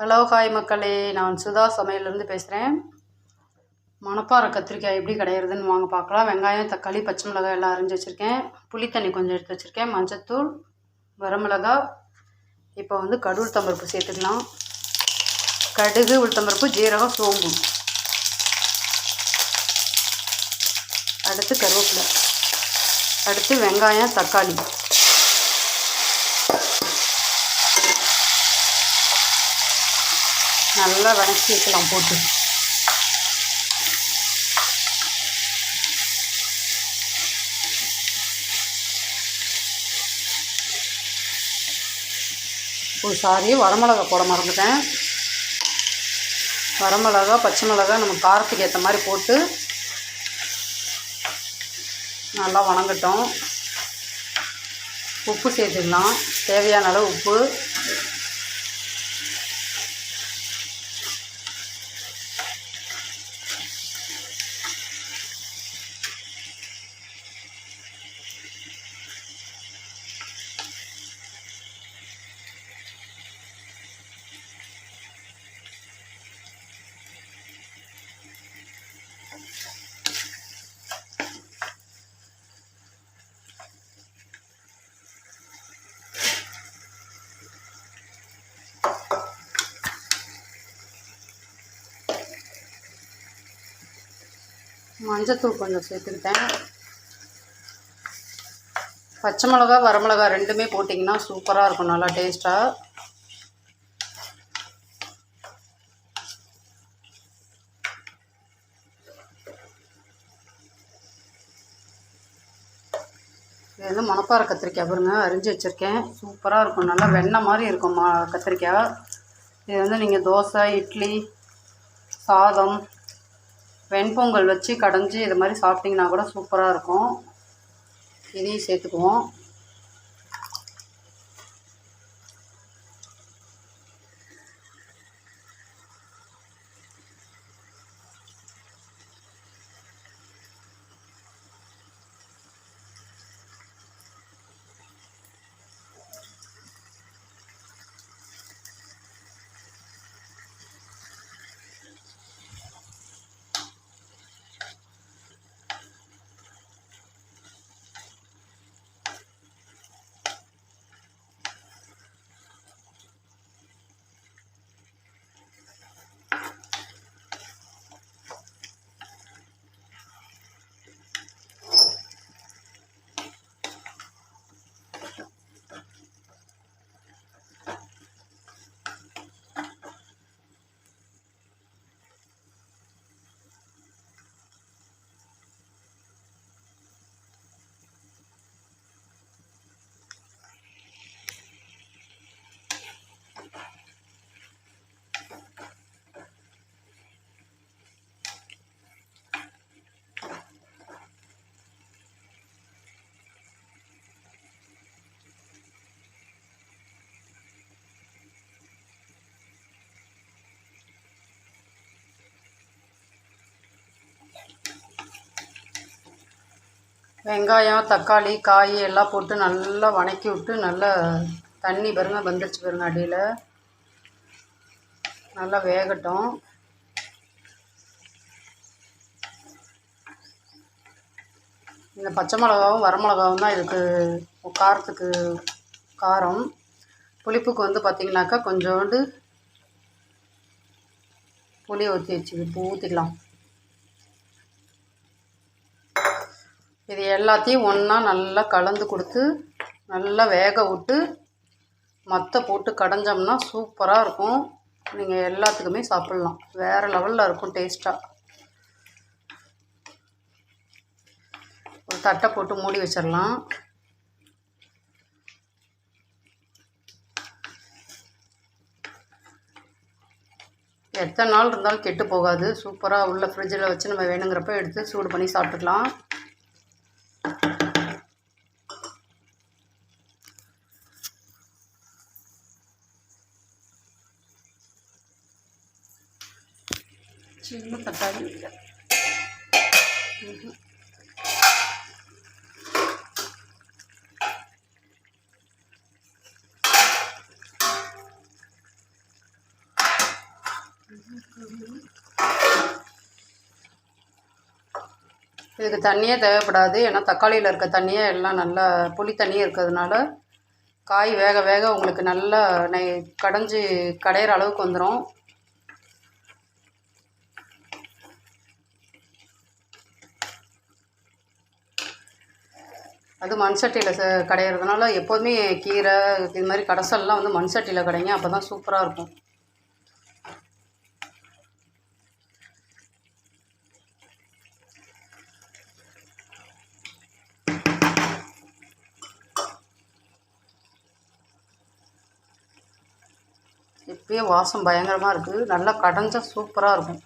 Hello hi மக்களே. நான் சுதா சமையல்லேருந்து பேசுகிறேன். மணப்பாறை கத்திரிக்காய் எப்படி கிடையிறதுன்னு வாங்க பார்க்கலாம். வெங்காயம் தக்காளி பச்சை மிளகாய் எல்லாம் அரிஞ்சு வச்சுருக்கேன். புளித்தண்ணி கொஞ்சம் எடுத்து வச்சுருக்கேன். மஞ்சத்தூள் வரமிளகா இப்போ வந்து கடு உளுத்தம்பருப்பு சேர்த்துக்கலாம். கடுகு உளுத்தம்பருப்பு ஜீரகம் சோம்பு. அடுத்து கருவேப்பிலை. அடுத்து வெங்காயம் தக்காளி. நல்லா வதக்கி வைக்கலாம் போட்டு. ஒரு சாரி வரமிளகா போட மறந்துட்டேன். வரமிளகா பச்சை மிளகா நம்ம காரத்துக்கு ஏற்ற மாதிரி போட்டு நல்லா வணங்கட்டும். உப்பு சேர்த்துக்கலாம். தேவையான அளவு உப்பு. மஞ்சத்தூள் கொஞ்சம் சேர்த்துக்கிட்டேன். பச்சை மிளகா வரமிளகா ரெண்டுமே போட்டிங்கன்னா சூப்பராக இருக்கும் நல்லா டேஸ்ட்டாக இது வந்து மணப்பாறை கத்திரிக்காய் பாருங்க அரிஞ்சு வச்சுருக்கேன். சூப்பராக இருக்கும் நல்லா வெண்ணெய் மாதிரி இருக்கும் மா கத்திரிக்காய். இது வந்து நீங்கள் தோசை இட்லி சாதம் வெண்பொங்கல் வச்சு கடைஞ்சி இது மாதிரி சாப்பிட்டிங்கன்னா கூட சூப்பராக இருக்கும். இதையும் சேர்த்துக்குவோம். வெங்காயம் தக்காளி காய் எல்லாம் போட்டு நல்லா வணக்கி விட்டு நல்லா தண்ணி பாருங்க வந்துருச்சு பாருங்க அடியில். நல்லா வேகட்டும். இந்த பச்சை மிளகாவும் வரமிளகாவும் தான் இதுக்கு காரத்துக்கு காரம். புளிப்புக்கு வந்து பார்த்திங்கனாக்கா கொஞ்சோண்டு புளி ஊற்றி வச்சு இப்போ ஊற்றிக்கலாம் இது எல்லாத்தையும் ஒன்றா நல்லா கலந்து கொடுத்து நல்லா வேக விட்டு மற்ற போட்டு கடைஞ்சோம்னா சூப்பராக இருக்கும். நீங்கள் எல்லாத்துக்குமே சாப்பிட்லாம். வேறு லெவலில் இருக்கும் டேஸ்ட்டாக ஒரு தட்டை போட்டு மூடி வச்சிடலாம் எத்தனை நாள் இருந்தாலும் கெட்டு போகாது. சூப்பராக உள்ள ஃப்ரிட்ஜில் வச்சு நம்ம வேணுங்கிறப்ப எடுத்து சூடு பண்ணி சாப்பிட்டுக்கலாம். சின்ன தக்காளி இதுக்கு தண்ணியே தேவைப்படாது. ஏன்னா தக்காளியில் இருக்க தண்ணியே எல்லாம் நல்லா புளி தண்ணியே இருக்கிறதுனால காய் வேக வேக உங்களுக்கு நல்லா நெய் கடைஞ்சி கடையிற அளவுக்கு வந்துடும் அது மண் சட்டியில் ச கடையிறதுனால எப்போதுமே கீரை இது மாதிரி கடைசல்லாம் வந்து மண் சட்டியில் கடைங்க. அப்போ தான் சூப்பராக இருக்கும். இப்பயே வாசம் பயங்கரமாக இருக்குது நல்லா கடைஞ்சால் சூப்பராக இருக்கும்.